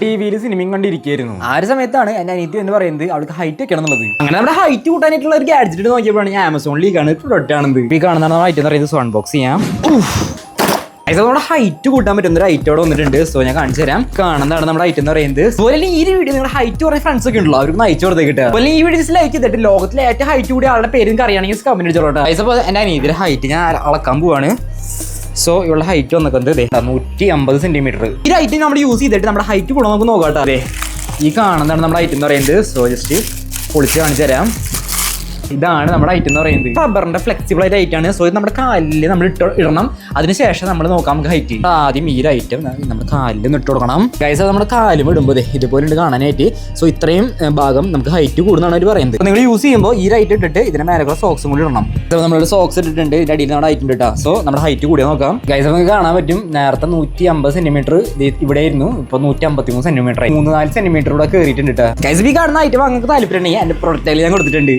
T വിയിൽ സിനിമയും കണ്ടിരിക്കുകയായിരുന്നു ആ ഒരു സമയത്താണ് എന്റെ അനിയത്തി എന്ന് പറയുന്നത് അവൾക്ക് ഹൈറ്റ് ഒക്കെ ആണെന്നുള്ളത് അങ്ങനെ നമ്മുടെ ഹൈറ്റ് കൂട്ടാനായിട്ടുള്ള ഒരു ഗാഡ്ജറ്റ് നോക്കിയപ്പോഴാണ് ഞാൻ ആമസോണിൽ കാണുന്ന പ്രൊഡക്റ്റ് ആണെന്ന്. ഈ കാണുന്നതാണ് ഹൈറ്റ് എന്ന് പറയുന്നത് സോൺ ബോക്സ് ചെയ്യാം ഇത് നമ്മുടെ ഹൈറ്റ് കൂട്ടാൻ പറ്റുന്ന ഒരു ഹൈറ്റ് അവിടെ വന്നിട്ടുണ്ട്. സോ ഞാൻ കാണിച്ചു തരാം. കാണുന്നതാണ് നമ്മുടെ ഹൈറ്റ് എന്ന് പറയുന്നത്. അതുപോലെ ഈ വീഡിയോ നിങ്ങളുടെ ഹൈറ്റ് കുറേ ഫ്രണ്ട്സ് ഒക്കെ ഉണ്ടല്ലോ അവർക്ക് അയച്ചു കൊടുത്തേ കിട്ടുക. അതുപോലെ ഈ വീഡിയോസ് ലൈക്ക് ചെയ്തിട്ട് ലോകത്തിലെ ഏറ്റവും ഹൈറ്റ് കൂടി ആളുടെ പേരും അറിയണമെങ്കിൽ കമന്റ് ചെയ്തോട്ടെ അപ്പോൾ എന്റെ നീതിയുടെ ഹൈറ്റ് ഞാൻ അളക്കാൻ പോവാണ്. സോ ഇവളുടെ ഹൈറ്റ് വന്നിക്കുന്നത് നൂറ്റി അമ്പത് സെന്റിമീറ്റർ ഈ ഹൈറ്റ് നമ്മൾ യൂസ് ചെയ്തിട്ട് നമ്മുടെ ഹൈറ്റ് കൂടെ നമുക്ക് കേട്ടോ. അതെ ഈ കാണുന്നതാണ് നമ്മുടെ ഹൈറ്റ് എന്ന് പറയുന്നത്. സോ ജസ്റ്റ് പൊളിച്ച് കാണിച്ചു തരാം. ഇതാണ് നമ്മുടെ ഐറ്റം എന്ന് പറയുന്നത്. റബ്ബറിന്റെ ഫ്ലെക്സിബിൾ ആയിട്ട് ഐറ്റം ആണ്. സോ ഇത് നമ്മുടെ കാലിൽ നമ്മൾ ഇട്ട് ഇടണം. അതിനുശേഷം നമ്മൾ നോക്കാം നമുക്ക് ഹൈറ്റ് ആദ്യം ഈ ഐറ്റം നമ്മുടെ കാലിൽ ഇട്ട് കൊടുക്കണം. ഗൈസ് നമ്മുടെ കാലും ഇടുമ്പോൾ ഇതുപോലെ ഉണ്ട് കാണാനായിട്ട്. സോ ഇത്രയും ഭാഗം നമുക്ക് ഹൈറ്റ് കൂടുന്നതാണ് അവർ പറയുന്നത്. നിങ്ങൾ യൂസ് ചെയ്യുമ്പോൾ ഈ റൈറ്റ് ഇട്ടിട്ട് ഇതിന്റെ മേലെ കൂടെ സോക്സും കൂടി ഇടണം. ഇപ്പോൾ നമ്മളൊരു സോക്സ് ഇട്ടിട്ടുണ്ട്. ഇതിന്റെ അടിയിൽ നമ്മുടെ ഐറ്റം ഇട്ടാ സോ നമ്മുടെ ഹൈറ്റ് കൂടിയ നോക്കാം. ഗൈസ് നമുക്ക് കാണാൻ പറ്റും. നേരത്തെ നൂറ്റി അമ്പത് സെന്റിമീറ്റർ ഇവിടെ ആയിരുന്നു ഇപ്പൊ നൂറ്റി അമ്പത്തി മൂന്ന് സെന്റിമീറ്റർ മൂന്ന് നാല് സെന്റിമീറ്റർ കൂടെ കയറിയിട്ടുണ്ട് ഗൈസ് ഈ കാണുന്ന ഐറ്റം അങ്ങനെ താല്പര്യം ഉണ്ടെങ്കിൽ പ്രൊഡക്റ്റ് ഞാൻ കൊടുത്തിട്ടുണ്ട്.